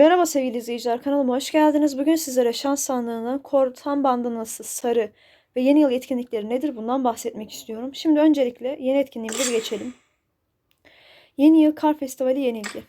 Merhaba sevgili izleyiciler, kanalıma hoş geldiniz. Bugün sizlere şans sandığının kortan bandanası, sarı ve yeni yıl etkinlikleri nedir bundan bahsetmek istiyorum. Şimdi öncelikle yeni etkinliğimize bir geçelim. Yeni Yıl Kar Festivali yenilgi.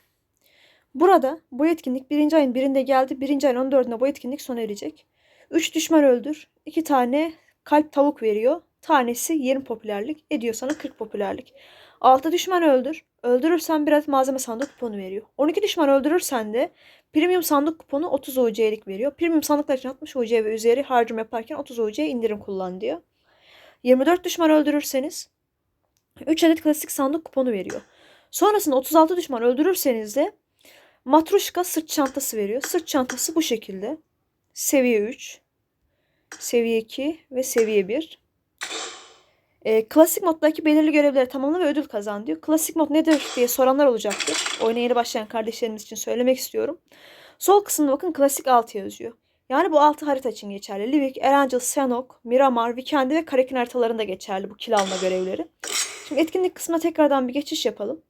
Burada bu etkinlik birinci ayın birinde geldi. Birinci ayın 14'ünde bu etkinlik sona erecek. 3 düşman öldür. 2 tane kalp tavuk veriyor. Tanesi 20 popülerlik. Ediyor sana 40 popülerlik. 6 düşman öldür. Öldürürsen bir adet malzeme sandık kuponu veriyor. 12 düşman öldürürsen de premium sandık kuponu 30 UC'lik veriyor. Premium sandıklar için 60 UC ve üzeri harcama yaparken 30 UC indirim kullan diyor. 24 düşman öldürürseniz 3 adet klasik sandık kuponu veriyor. Sonrasında 36 düşman öldürürseniz de matruşka sırt çantası veriyor. Sırt çantası bu şekilde. Seviye 3, seviye 2 ve seviye 1. E, klasik moddaki belirli görevleri tamamla ve ödül kazan diyor. Klasik mod nedir diye soranlar olacaktır. Oyuna yeni başlayan kardeşlerimiz için söylemek istiyorum. Sol kısımda bakın klasik 6 yazıyor. Yani bu 6 harita için geçerli. Livik, Erangel, Senok, Miramar, Vikendi ve Karekin haritalarında geçerli bu kil alma görevleri. Şimdi etkinlik kısmına tekrardan bir geçiş yapalım.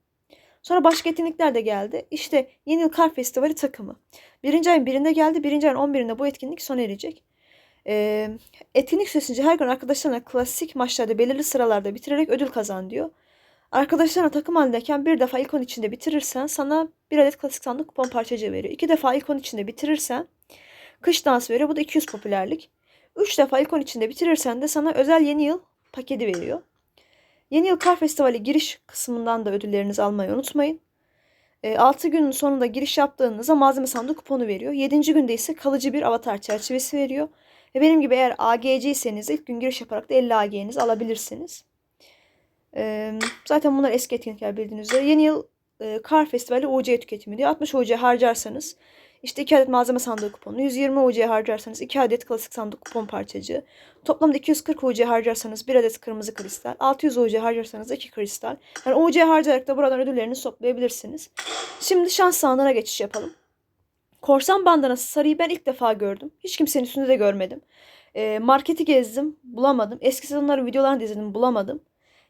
Sonra başka etkinlikler de geldi. İşte Yeni Yıl Kar Festivali takımı. Birinci ayın birinde geldi. Birinci ayın 11'inde bu etkinlik sona erecek. Ee, etkinlik süresince her gün arkadaşlarına klasik maçlarda belirli sıralarda bitirerek ödül kazan diyor. Arkadaşlarına takım halindeyken bir defa ilk 10 içinde bitirirsen sana bir adet klasik sandık kupon parçacığı veriyor. İki defa ilk 10 içinde bitirirsen kış dansı veriyor. Bu da 200 popülerlik. Üç defa ilk 10 içinde bitirirsen de sana özel yeni yıl paketi veriyor. Yeni Yıl Kar Festivali giriş kısmından da ödüllerinizi almayı unutmayın. 6 günün sonunda giriş yaptığınızda malzeme sandığı kuponu veriyor. 7. günde ise kalıcı bir avatar çerçevesi veriyor. Ve benim gibi eğer AGC'yseniz ilk gün giriş yaparak da 50 AG'nizi alabilirsiniz. Ee, zaten bunlar eski etkinlikler bildiğiniz üzere. Yeni yıl e, Kar Festivali UC tüketimi diyor. 60 UC harcarsanız işte 2 adet malzeme sandığı kuponu, 120 UC harcarsanız 2 adet klasik sandık kupon parçacığı, toplamda 240 UC harcarsanız 1 adet kırmızı kristal, 600 UC harcarsanız 2 kristal. Yani UC harcayarak da buradan ödüllerinizi toplayabilirsiniz. Şimdi şans sandığına geçiş yapalım. Korsan bandanası sarıyı ben ilk defa gördüm. Hiç kimsenin üstünde de görmedim. E, marketi gezdim, bulamadım. Eski sezonların videolarını izledim, bulamadım.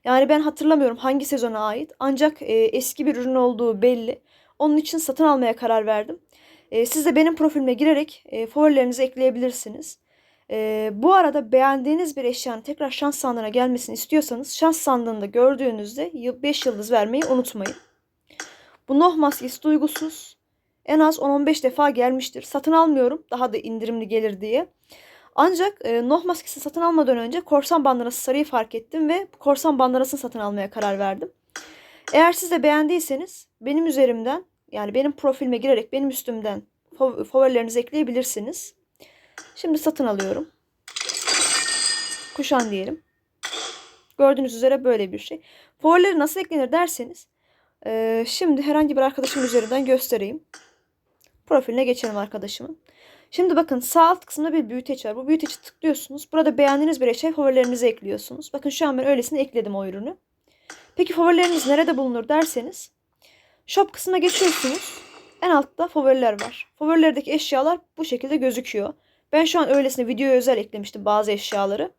Yani ben hatırlamıyorum hangi sezona ait. Ancak e, eski bir ürün olduğu belli. Onun için satın almaya karar verdim. E, siz de benim profilime girerek e, favorilerinizi ekleyebilirsiniz. E, bu arada beğendiğiniz bir eşyanın tekrar şans sandığına gelmesini istiyorsanız şans sandığında gördüğünüzde 5 yıldız vermeyi unutmayın. Bu Noh maskesi duygusuz. En az 10-15 defa gelmiştir. Satın almıyorum daha da indirimli gelir diye. Ancak e, Noh maskesi satın almadan önce korsan bandanası sarıyı fark ettim ve korsan bandanasını satın almaya karar verdim. Eğer siz de beğendiyseniz benim üzerimden yani benim profilime girerek benim üstümden fav- favorilerinizi ekleyebilirsiniz. Şimdi satın alıyorum. Kuşan diyelim. Gördüğünüz üzere böyle bir şey. Favorileri nasıl eklenir derseniz e, şimdi herhangi bir arkadaşım üzerinden göstereyim. Profiline geçelim arkadaşımın. Şimdi bakın sağ alt kısımda bir büyüteç var. Bu büyüteci tıklıyorsunuz. Burada beğendiğiniz bir eşya favorilerinize ekliyorsunuz. Bakın şu an ben öylesine ekledim o ürünü. Peki favorileriniz nerede bulunur derseniz shop kısmına geçiyorsunuz. En altta favoriler var. Favorilerdeki eşyalar bu şekilde gözüküyor. Ben şu an öylesine videoya özel eklemiştim bazı eşyaları.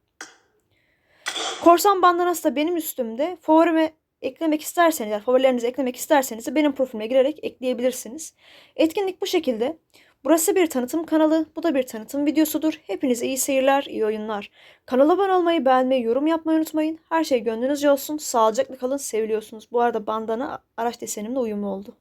Korsan bandanası da benim üstümde. Favorime eklemek isterseniz, yani favorilerinizi eklemek isterseniz de benim profilime girerek ekleyebilirsiniz. Etkinlik bu şekilde. Burası bir tanıtım kanalı, bu da bir tanıtım videosudur. Hepinize iyi seyirler, iyi oyunlar. Kanala abone olmayı, beğenmeyi, yorum yapmayı unutmayın. Her şey gönlünüzce olsun. Sağlıcakla kalın, seviliyorsunuz. Bu arada bandana araç desenimle uyumlu oldu.